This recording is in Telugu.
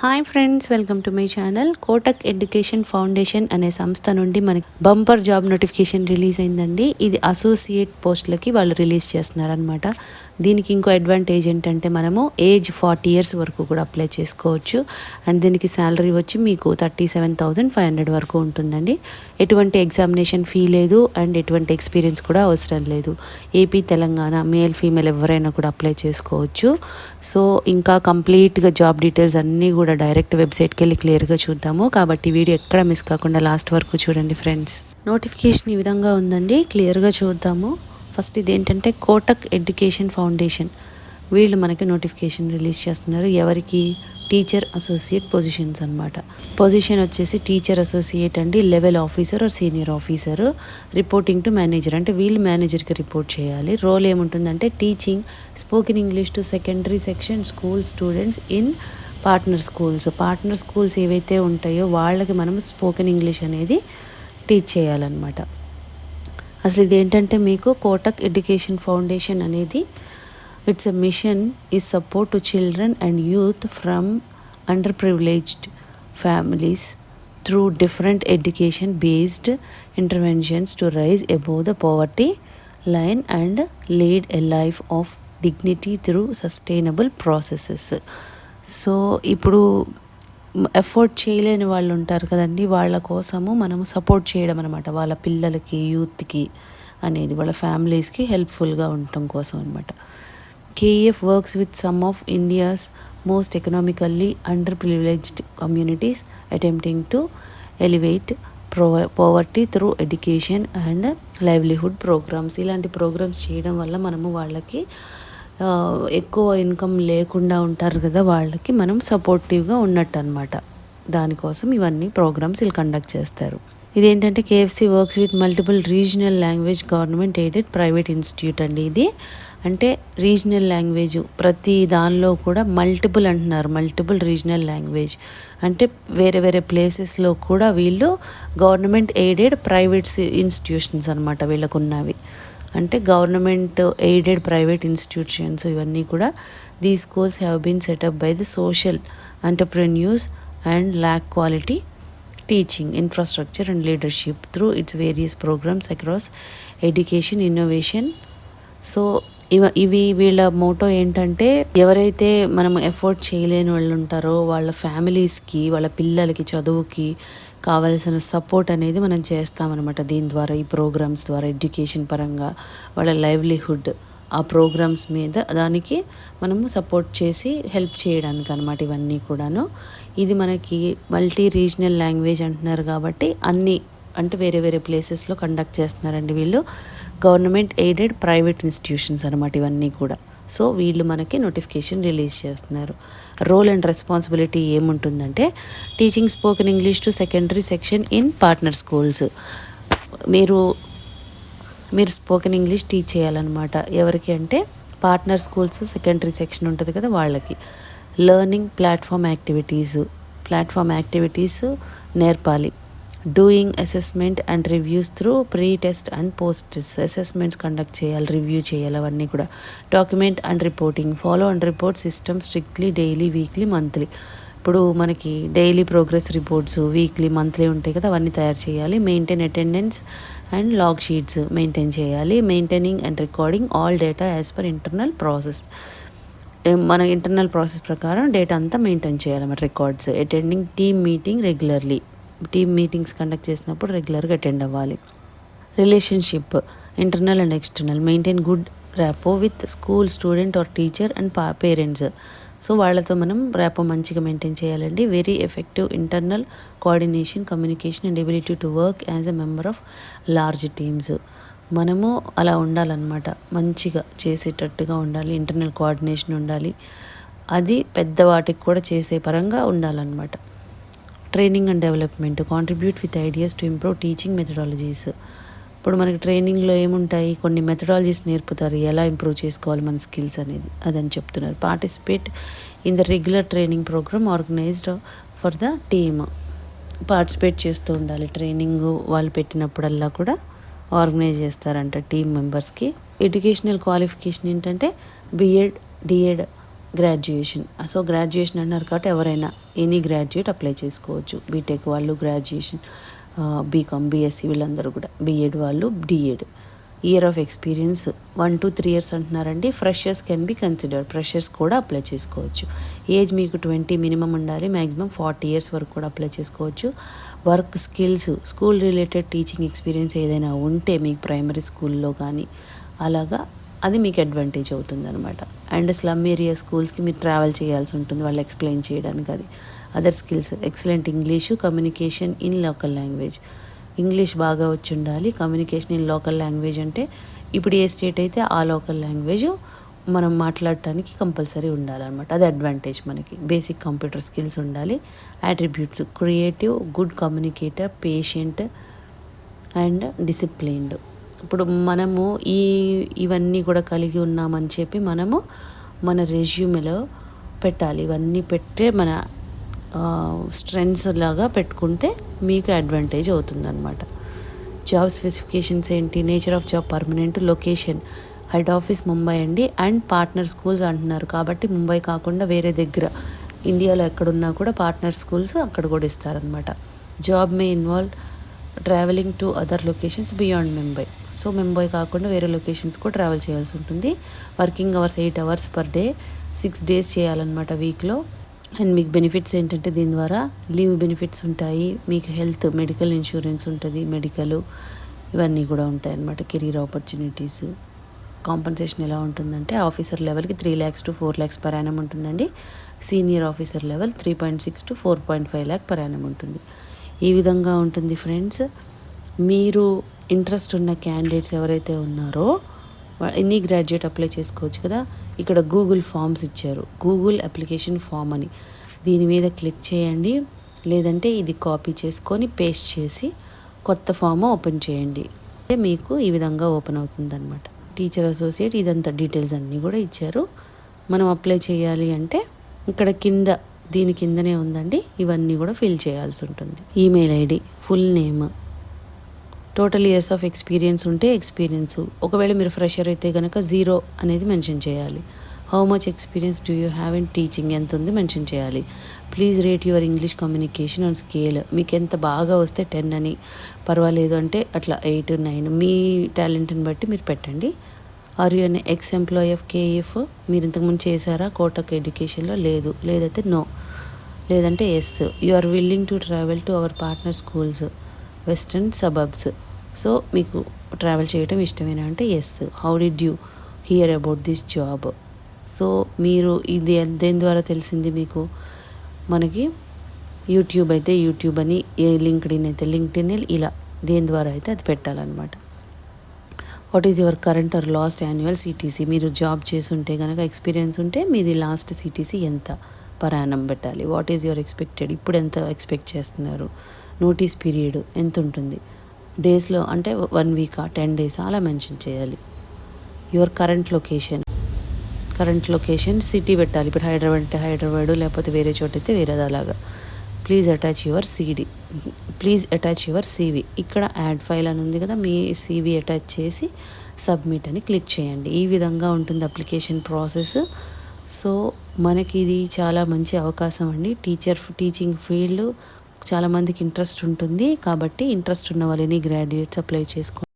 Hi friends welcome to my channel Kotak education foundation అనే సంస్థ నుండి మనకి బంపర్ జాబ్ నోటిఫికేషన్ రిలీజ్ అయిందండి. ఇది అసోసియేట్ పోస్టులకి వాళ్ళు రిలీజ్ చేస్తున్నారనమాట దీనికి ఇంకో అడ్వాంటేజ్ ఏంటంటే మనము ఏజ్ ఫార్టీ ఇయర్స్ వరకు కూడా అప్లై చేసుకోవచ్చు. అండ్ దీనికి శాలరీ వచ్చి మీకు thirty seven thousand five hundred వరకు ఉంటుందండి. ఎటువంటి ఎగ్జామినేషన్ ఫీ లేదు అండ్ ఎటువంటి ఎక్స్పీరియన్స్ కూడా అవసరం లేదు. ఏపీ తెలంగాణ మేల్ ఫీమేల్ ఎవరైనా కూడా అప్లై చేసుకోవచ్చు. సో ఇంకా కంప్లీట్గా జాబ్ డీటెయిల్స్ అన్నీ కూడా డైరెక్ట్ వెబ్సైట్కి వెళ్ళి క్లియర్గా చూద్దాము. కాబట్టి వీడియో ఎక్కడ మిస్ కాకుండా లాస్ట్ వరకు చూడండి ఫ్రెండ్స్ నోటిఫికేషన్ ఈ విధంగా ఉందండి. క్లియర్గా చూద్దాము. ఫస్ట్ ఇదేంటంటే కోటక్ ఎడ్యుకేషన్ ఫౌండేషన్. వీళ్ళు మనకి నోటిఫికేషన్ రిలీజ్ చేస్తున్నారు. ఎవరికి? టీచర్ అసోసియేట్ పొజిషన్స్ అనమాట పొజిషన్ వచ్చేసి టీచర్ అసోసియేట్ అండి level officer or senior officer. Reporting to manager. అంటే వీళ్ళు మేనేజర్కి రిపోర్ట్ చేయాలి. రోల్ ఏముంటుందంటే teaching spoken English to secondary section school students in partner schools. Partner schools ఏవైతే ఉంటాయో వాళ్ళకి మనం స్పోకెన్ ఇంగ్లీష్ అనేది టీచ్ చేయాలన్నమాట. అసలు ఇది ఏంటంటే మీకు కోటక్ ఎడ్యుకేషన్ ఫౌండేషన్ అనేది ఇట్స్ ఎ మిషన్ ఈ support to children and youth from under privileged families through different education based interventions to rise above the poverty line and lead a life of dignity through sustainable processes so ఇప్పుడు ఎఫోర్డ్ చేయలేని వాళ్ళు ఉంటారు కదండి. వాళ్ళ కోసము మనము సపోర్ట్ చేయడం అనమాట వాళ్ళ పిల్లలకి యూత్కి అనేది వాళ్ళ ఫ్యామిలీస్కి హెల్ప్ఫుల్గా ఉండటం కోసం అనమాట KF works with some of India's most economically under privileged communities attempting to elevate pro poverty through education and livelihood programmes. ఇలాంటి ప్రోగ్రామ్స్ చేయడం వల్ల మనము వాళ్ళకి ఎక్కువ ఇన్కమ్ లేకుండా ఉంటారు కదా వాళ్ళకి మనం సపోర్టివ్గా ఉన్నట్టు అనమాట దానికోసం ఇవన్నీ ప్రోగ్రామ్స్ వీళ్ళు కండక్ట్ చేస్తారు. ఇదేంటంటే KFC works with multiple regional language government aided private institute అండి ఇది. అంటే రీజనల్ లాంగ్వేజ్ ప్రతి దానిలో కూడా మల్టిపుల్ అంటున్నారు. Multiple regional language. అంటే వేరే వేరే ప్లేసెస్లో కూడా వీళ్ళు గవర్నమెంట్ ఎయిడెడ్ ప్రైవేట్ ఇన్స్టిట్యూషన్స్ అనమాట వీళ్ళకున్నవి. అంటే గవర్నమెంట్ ఎయిడెడ్ ప్రైవేట్ ఇన్స్టిట్యూషన్స్ ఇవన్నీ కూడా the schools have been set up by the social entrepreneurs and lack quality teaching infrastructure and leadership through its various programmes across education innovation so ఇవ ఇవి వీళ్ళ మోటో ఏంటంటే ఎవరైతే మనం ఎఫోర్డ్ చేయలేని వాళ్ళు ఉంటారో వాళ్ళ ఫ్యామిలీస్కి వాళ్ళ పిల్లలకి చదువుకి కావలసిన సపోర్ట్ అనేది మనం చేస్తామన్నమాట దీని ద్వారా ఈ ప్రోగ్రామ్స్ ద్వారా ఎడ్యుకేషన్ పరంగా వాళ్ళ లైవ్లీహుడ్ ఆ ప్రోగ్రామ్స్ మీద దానికి మనము సపోర్ట్ చేసి హెల్ప్ చేయడానికి అనమాట ఇవన్నీ కూడాను. ఇది మనకి మల్టీ రీజనల్ లాంగ్వేజ్ అంటున్నారు కాబట్టి అన్ని అంటే వేరే వేరే ప్లేసెస్లో కండక్ట్ చేస్తున్నారండి వీళ్ళు. గవర్నమెంట్ ఎయిడెడ్ ప్రైవేట్ ఇన్స్టిట్యూషన్స్ అనమాట ఇవన్నీ కూడా. సో వీళ్ళు మనకి నోటిఫికేషన్ రిలీజ్ చేస్తున్నారు. రోల్ అండ్ రెస్పాన్సిబిలిటీ ఏముంటుందంటే teaching spoken English to secondary section in partner schools. మీరు మీరు స్పోకెన్ ఇంగ్లీష్ టీచ్ చేయాలన్నమాట. ఎవరికి అంటే పార్ట్నర్ స్కూల్స్ సెకండరీ సెక్షన్ ఉంటుంది కదా వాళ్ళకి. Learning platform activities platform activities నేర్పాలి. Doing assessment and reviews through pre test and post assessments conduct చేయాలి రివ్యూ చేయాలి అవన్నీ కూడా. Document and reporting follow and report system strictly daily weekly monthly ఇప్పుడు మనకి daily progress reports weekly monthly ఉంటాయి కదా అవన్నీ తయారు చేయాలి. Maintain attendance and log sheets maintain చేయాలి. Maintaining and recording all data as per internal process మన ఇంటర్నల్ ప్రాసెస్ ప్రకారం డేటా అంతా మెయింటైన్ చేయాలన్నమాట records attending team meeting regularly team meetings conduct చేసినప్పుడు రెగ్యులర్గా అటెండ్ అవ్వాలి. Relationship internal and external maintain good rapport with school student or teacher and పా పేరెంట్స్ సో వాళ్ళతో మనం ర్యాపో మంచిగా మెయింటైన్ చేయాలండి. Very effective internal coordination communication and ability to work as a member of large teams మనము అలా ఉండాలన్నమాట. మంచిగా చేసేటట్టుగా ఉండాలి. ఇంటర్నల్ కోఆర్డినేషన్ ఉండాలి. అది పెద్ద వాటికి కూడా చేసే పరంగా ఉండాలన్నమాట. Training and development contribute with ideas to improve teaching methodologies ఇప్పుడు మనకి ట్రైనింగ్లో ఏముంటాయి? కొన్ని మెథడాలజీస్ నేర్పుతారు. ఎలా ఇంప్రూవ్ చేసుకోవాలి మన స్కిల్స్ అనేది అదని చెప్తున్నారు. Participate in the regular training programme organised for the team participate చేస్తూ ఉండాలి. ట్రైనింగ్ వాళ్ళు పెట్టినప్పుడల్లా కూడా ఆర్గనైజ్ చేస్తారంట టీమ్ మెంబర్స్కి ఎడ్యుకేషనల్ క్వాలిఫికేషన్ ఏంటంటే BEd DEd graduation. So graduation అన్నారు కాబట్టి ఎవరైనా ఎనీ గ్రాడ్యుయేట్ అప్లై చేసుకోవచ్చు. బీటెక్ వాళ్ళు గ్రాడ్యుయేషన్ బీకామ్ బీఎస్సీ వీళ్ళందరూ కూడా. బీఎడ్ వాళ్ళు DEd year of experience one to three years అంటున్నారండి. Freshers can be consider freshers కూడా అప్లై చేసుకోవచ్చు. ఏజ్ మీకు ట్వంటీ మినిమం ఉండాలి. మ్యాక్సిమం ఫార్టీ ఇయర్స్ వరకు కూడా అప్లై చేసుకోవచ్చు. Work skills school related teaching experience ఏదైనా ఉంటే మీకు ప్రైమరీ స్కూల్లో కానీ అలాగా అది మీకు అడ్వాంటేజ్ అవుతుంది అనమాట అండ్ స్లమ్ ఏరియా స్కూల్స్కి మీరు ట్రావెల్ చేయాల్సి ఉంటుంది వాళ్ళు ఎక్స్ప్లెయిన్ చేయడానికి అది. Other skills excellent English communication in local language English బాగా వచ్చి ఉండాలి కమ్యూనికేషన్ ఇన్ లోకల్ లాంగ్వేజ్ అంటే ఇప్పుడు ఏ స్టేట్ అయితే ఆ లోకల్ లాంగ్వేజ్ మనం మాట్లాడటానికి కంపల్సరీ ఉండాలన్నమాట. అది అడ్వాంటేజ్ మనకి. బేసిక్ కంప్యూటర్ స్కిల్స్ ఉండాలి. Attributes creative good communicator patient and disciplined ఇప్పుడు మనము ఈ ఇవన్నీ కూడా కలిగి ఉన్నామని చెప్పి మనము మన రెజ్యూమెలో పెట్టాలి. ఇవన్నీ పెట్టే మన స్ట్రెంగ్స్ లాగా పెట్టుకుంటే మీకు అడ్వాంటేజ్ అవుతుందన్నమాట. జాబ్ స్పెసిఫికేషన్స్ ఏంటి? Nature of job permanent location head office Mumbai అండి. అండ్ పార్ట్నర్ స్కూల్స్ అంటున్నారు. కాబట్టి ముంబై కాకుండా వేరే దగ్గర ఇండియాలో ఎక్కడున్నా కూడా పార్ట్నర్ స్కూల్స్ అక్కడ కూడా ఇస్తారనమాట job may involve travelling to other locations beyond Mumbai so Mumbai కాకుండా వేరే లొకేషన్స్ కూడా ట్రావెల్ చేయాల్సి ఉంటుంది. Working hours eight hours per day six days చేయాలన్నమాట వీక్లో. అండ్ మీకు బెనిఫిట్స్ ఏంటంటే దీని ద్వారా లీవ్ బెనిఫిట్స్ ఉంటాయి. మీకు హెల్త్ మెడికల్ ఇన్సూరెన్స్ ఉంటుంది మెడికల్ ఇవన్నీ కూడా ఉంటాయి అన్నమాట కెరీర్ ఆపర్చునిటీస్. కాంపన్సేషన్ ఎలా ఉంటుందంటే ఆఫీసర్ లెవెల్కి three lakhs to four lakhs per annum ఉంటుందండి. Senior officer level three point six to four point five lakh per annum ఉంటుంది. ఈ విధంగా ఉంటుంది ఫ్రెండ్స్. మీరు ఇంట్రెస్ట్ ఉన్న క్యాండిడేట్స్ ఎవరైతే ఉన్నారో ఎనీ గ్రాడ్యుయేట్ అప్లై చేసుకోవచ్చు కదా. ఇక్కడ గూగుల్ ఫామ్స్ ఇచ్చారు. గూగుల్ అప్లికేషన్ ఫామ్ అని. దీని మీద క్లిక్ చేయండి. లేదంటే ఇది కాపీ చేసుకొని పేస్ట్ చేసి కొత్త ఫామ్ ఓపెన్ చేయండి. మీకు ఈ విధంగా ఓపెన్ అవుతుంది అనమాట టీచర్ అసోసియేట్ ఇదంతా డీటెయిల్స్ అన్నీ కూడా ఇచ్చారు. మనం అప్లై చేయాలి అంటే ఇక్కడ కింద దీని కిందనే ఉందండి. ఇవన్నీ కూడా ఫిల్ చేయాల్సి ఉంటుంది. Email ID full name total years of experience ఉంటే ఎక్స్పీరియన్స్. ఒకవేళ మీరు ఫ్రెషర్ అయితే కనుక జీరో అనేది మెన్షన్ చేయాలి. How much experience do you have in teaching ఎంత ఉంది మెన్షన్ చేయాలి. Please rate your English communication on scale మీకు ఎంత బాగా వస్తే టెన్ అని పర్వాలేదు అంటే అట్లా ఎయిట్ నైన్ మీ టాలెంట్ని బట్టి మీరు పెట్టండి. ఆర్ యూ అనే ఎక్స్ ఎంప్లాయీ ఆఫ్ కేఎఫ్ మీరు ఇంతకుముందు చేశారా? కోటక్ ఎడ్యుకేషన్లో లేదు. లేదైతే నో లేదంటే yes you are willing to travel to our partner schools western suburbs so మీకు ట్రావెల్ చేయటం ఇష్టమేనా అంటే yes how did you hear about this job so మీరు ఇది దేని ద్వారా తెలిసింది మీకు? మనకి యూట్యూబ్ అయితే యూట్యూబ్ అని ఏ లింక్డ్ఇన్ అయితే లింక్డ్ఇన్ ఇలా దేని ద్వారా అయితే అది పెట్టాలన్నమాట. What is your current or last annual CTC మీరు జాబ్ చేసి ఉంటే కనుక ఎక్స్పీరియన్స్ ఉంటే మీది లాస్ట్ సిటీసీ ఎంత పరాణం పెట్టాలి? వాట్ ఈజ్ యువర్ ఎక్స్పెక్టెడ్ ఇప్పుడు ఎంత ఎక్స్పెక్ట్ చేస్తున్నారు? నోటీస్ పీరియడ్ ఎంత ఉంటుంది? డేస్లో అంటే వన్ వీక్ టెన్ డేస్ అలా మెన్షన్ చేయాలి. Your current location. Current location city పెట్టాలి. ఇప్పుడు హైదరాబాద్ అంటే హైదరాబాద్ లేకపోతే వేరే చోట అయితే వేరేది అలాగా. Please attach your CD. Please attach your CV. ఇక్కడ యాడ్ ఫైల్ అని ఉంది కదా మీ సీవీ అటాచ్ చేసి సబ్మిట్ అని క్లిక్ చేయండి. ఈ విధంగా ఉంటుంది అప్లికేషన్ ప్రాసెస్. సో మనకి ఇది చాలా మంచి అవకాశం అండి. టీచర్ టీచింగ్ ఫీల్డ్ చాలామందికి ఇంట్రెస్ట్ ఉంటుంది కాబట్టి ఇంట్రెస్ట్ ఉన్న వాళ్ళని గ్రాడ్యుయేట్స్ అప్లై చేసుకోండి